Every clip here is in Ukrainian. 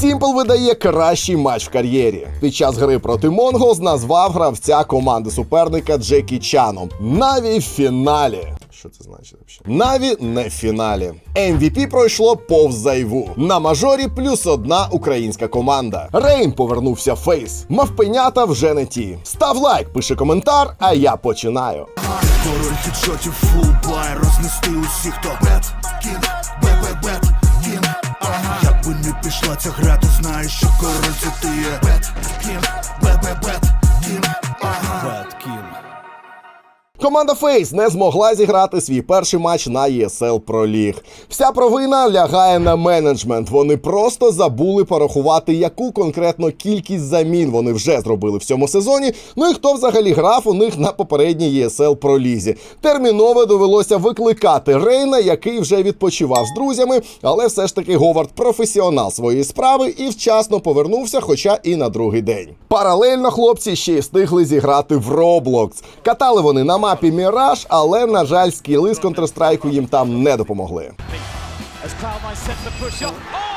Сімпл видає кращий матч в кар'єрі. Під час гри проти Монголс назвав гравця команди суперника Джекі Чаном. Наві в фіналі. Що це значить взагалі? Наві не в фіналі. MVP пройшло повз зайву. На мажорі плюс одна українська команда. Рейн повернувся фейс. Мавпенята вже не ті. Став лайк, пиши коментар, а я починаю. Король хедшотів фулбай Рознести усіх, хто бет Команда Фейс не змогла зіграти свій перший матч на ESL Pro League. Вся провина лягає на менеджмент. Вони просто забули порахувати, яку конкретно кількість замін вони вже зробили в цьому сезоні. Ну і хто взагалі грав у них на попередній ESL Pro League. Терміново довелося викликати Рейна, який вже відпочивав з друзями, але все ж таки Говард професіонал своєї справи і вчасно повернувся, хоча і на другий день. Паралельно хлопці ще й встигли зіграти в Roblox. Катали вони на мапі Міраж, але, на жаль, скіли з Counter-Strike їм там не допомогли. As Cloud9 set the push up. Oh!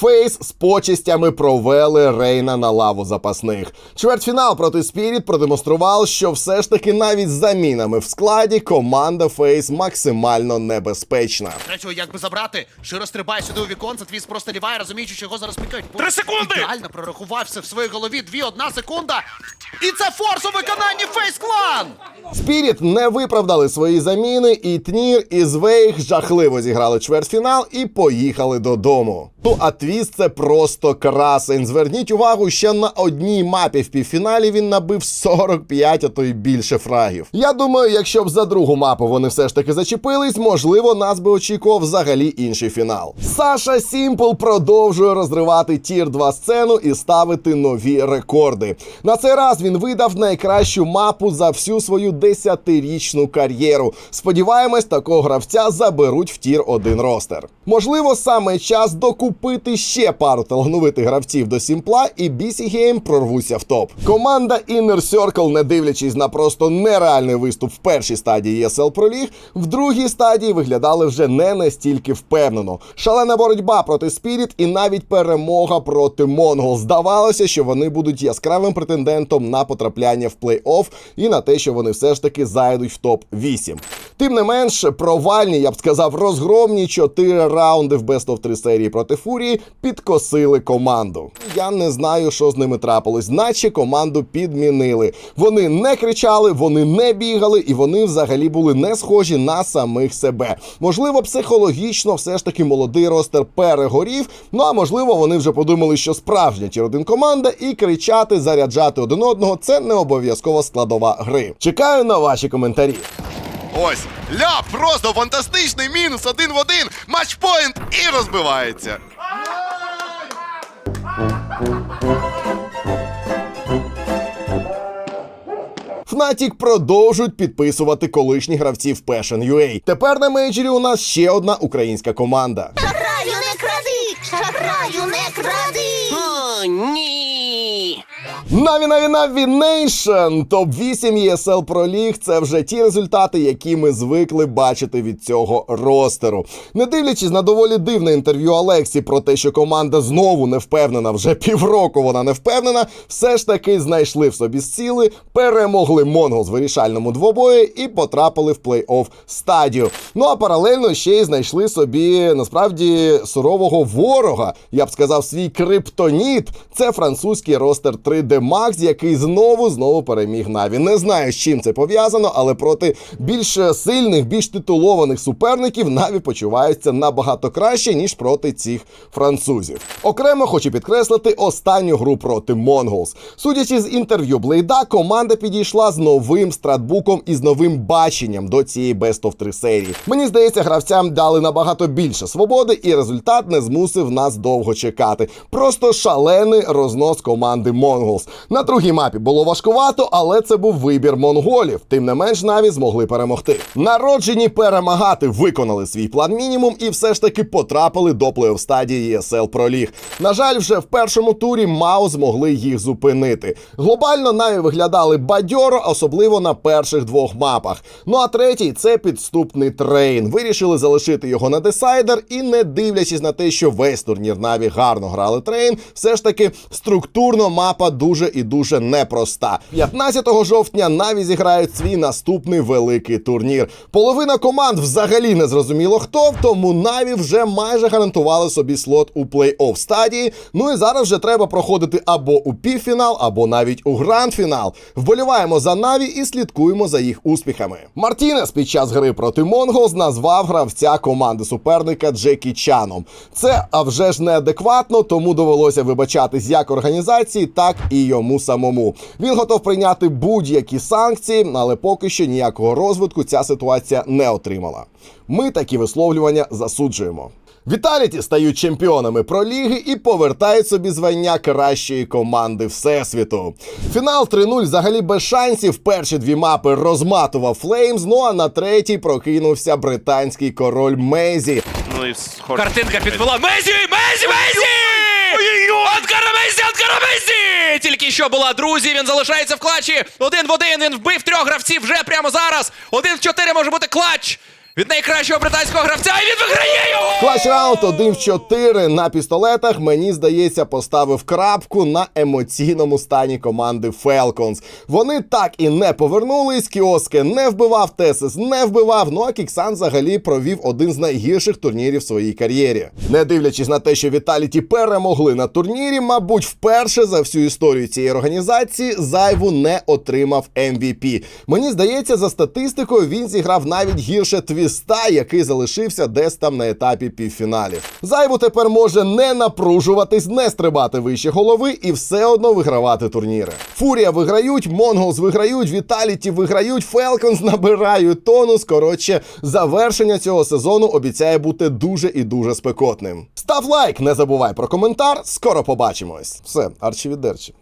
Фейс з почестями провели Рейна на лаву запасних. Чвертьфінал проти Спіріт продемонстрував, що все ж таки навіть з замінами в складі команда Фейс максимально небезпечна. Третього як би забрати, Широ стрибає сюди у віконце, твіс просто ліває, розуміючи, що його зараз пікають. Три секунди! Ідеально прорахувався в своїй голові, дві, одна секунда. І це форс у виконанні Фейс Клан! Спіріт не виправдали свої заміни, і Тнір і Звейх жахливо зіграли чвертьфінал і поїхали додому. Ну а твіст це просто красень. Зверніть увагу, ще на одній мапі в півфіналі він набив 45, а то й більше фрагів. Я думаю, якщо б за другу мапу вони все ж таки зачепились, можливо, нас би очікував взагалі інший фінал. Саша Сімпл продовжує розривати тір 2 сцену і ставити нові рекорди. На цей раз він видав найкращу мапу за всю свою десятирічну кар'єру. Сподіваємось, такого гравця заберуть в тір 1 ростер. Можливо, саме час докупити ще пару талановитих гравців до Сімпла, і BC прорвуся в топ. Команда Inner Circle, не дивлячись на просто нереальний виступ в першій стадії ESL Pro League, в другій стадії виглядали вже не настільки впевнено. Шалена боротьба проти Spirit і навіть перемога проти Монгол. Здавалося, що вони будуть яскравим претендентом на потрапляння в плей-офф і на те, що вони все ж таки зайдуть в топ 8. Тим не менш, провальні, я б сказав, розгромні 4 раунди в Best of 3 серії проти Фурії підкосили команду. Я не знаю, що з ними трапилось, наче команду підмінили. Вони не кричали, вони не бігали, і вони взагалі були не схожі на самих себе. Можливо, психологічно все ж таки молодий ростер перегорів. Ну а можливо, вони вже подумали, що справжня тір 1 команда, і кричати, заряджати один одного це не обов'язкова складова гри. Чекаю на ваші коментарі. Ось ля, просто фантастичний мінус один в один, матчпоінт і розбивається. Fnatic продовжують підписувати колишніх гравців Passion UA. Тепер на мейджорі у нас ще одна українська команда. Шахраю не кради! Шахраю не кради! О, ні. Наві Наві Наві Нейшн! Топ-8 ESL Pro League – це вже ті результати, які ми звикли бачити від цього ростеру. Не дивлячись на доволі дивне інтерв'ю Алексі про те, що команда знову не впевнена, вже півроку вона не впевнена, все ж таки знайшли в собі сили, перемогли Монгол в вирішальному двобої і потрапили в плей-офф стадію. Ну а паралельно ще й знайшли собі насправді сурового ворога. Я б сказав, свій криптоніт. Це французький ростер 3D Max, який знову знову переміг Наві. Не знаю, з чим це пов'язано, але проти більш сильних, більш титулованих суперників Наві почуваються набагато краще, ніж проти цих французів. Окремо хочу підкреслити останню гру проти Монголс. Судячи з інтерв'ю Блейда, команда підійшла з новим стратбуком і з новим баченням до цієї Best of 3 серії. Мені здається, гравцям дали набагато більше свободи, і результат не змусив нас довго чекати. Просто шалений рознос команди Монголс. На другій мапі було важкувато, але це був вибір монголів. Тим не менш, наві змогли перемогти. Народжені перемагати виконали свій план мінімум і все ж таки потрапили до плей-офф стадії ESL Pro League. На жаль, вже в першому турі Мао змогли їх зупинити. Глобально наві виглядали бадьоро, особливо на перших двох мапах. Ну а третій це підступний трейн. Вирішили залишити його на десайдер, і не дивлячись на те, що весь турнір Наві гарно грали трейн, все ж таки структурно мапа дуже і дуже непроста. 15 жовтня Наві зіграють свій наступний великий турнір. Половина команд взагалі не зрозуміло хто, тому Наві вже майже гарантували собі слот у плей-офф стадії. Ну і зараз вже треба проходити або у півфінал, або навіть у гранд-фінал. Вболіваємо за Наві і слідкуємо за їх успіхами. Мартінес під час гри проти Монголс назвав гравця команди суперника Джекі Чаном. Це а вже ж неадекватно, тому довелося вибачатись як організації, так і йому самому. Він готов прийняти будь-які санкції, але поки що ніякого розвитку ця ситуація не отримала. Ми такі висловлювання засуджуємо. Віталіті стають чемпіонами проліги і повертають собі звання кращої команди всесвіту. Фінал 3-0 взагалі без шансів. Перші дві мапи розматував Флеймс. Ну а на третій прокинувся британський король Мейзі. Ну і. Картинка підвела. Мезі! Мезі! Мезі! Анкара Мезі! Анкара Мезі! Тільки що була, друзі, він залишається в клатчі. Один в один, він вбив трьох гравців вже прямо зараз. Один в чотири може бути клатч. Від найкращого британського гравця, і він виграє його! Клач раунд 1 в 4 на пістолетах, мені здається, поставив крапку на емоційному стані команди Falcons. Вони так і не повернулись. Кіоске не вбивав, Тесис не вбивав. Ну а Кіксан взагалі провів один з найгірших турнірів в своїй кар'єрі. Не дивлячись на те, що Віталіті перемогли на турнірі, мабуть, вперше за всю історію цієї організації зайву не отримав MVP. Мені здається, за статистикою він зіграв навіть гірше твіста, який залишився десь там на етапі півфіналів. Зайву тепер може не напружуватись, не стрибати вище голови і все одно вигравати турніри. Фурія виграють, Монголс виграють, Віталіті виграють, Фелконс набирають тонус. Коротше, завершення цього сезону обіцяє бути дуже і дуже спекотним. Став лайк, не забувай про коментар. Скоро побачимось. Все, арчі віддерчі.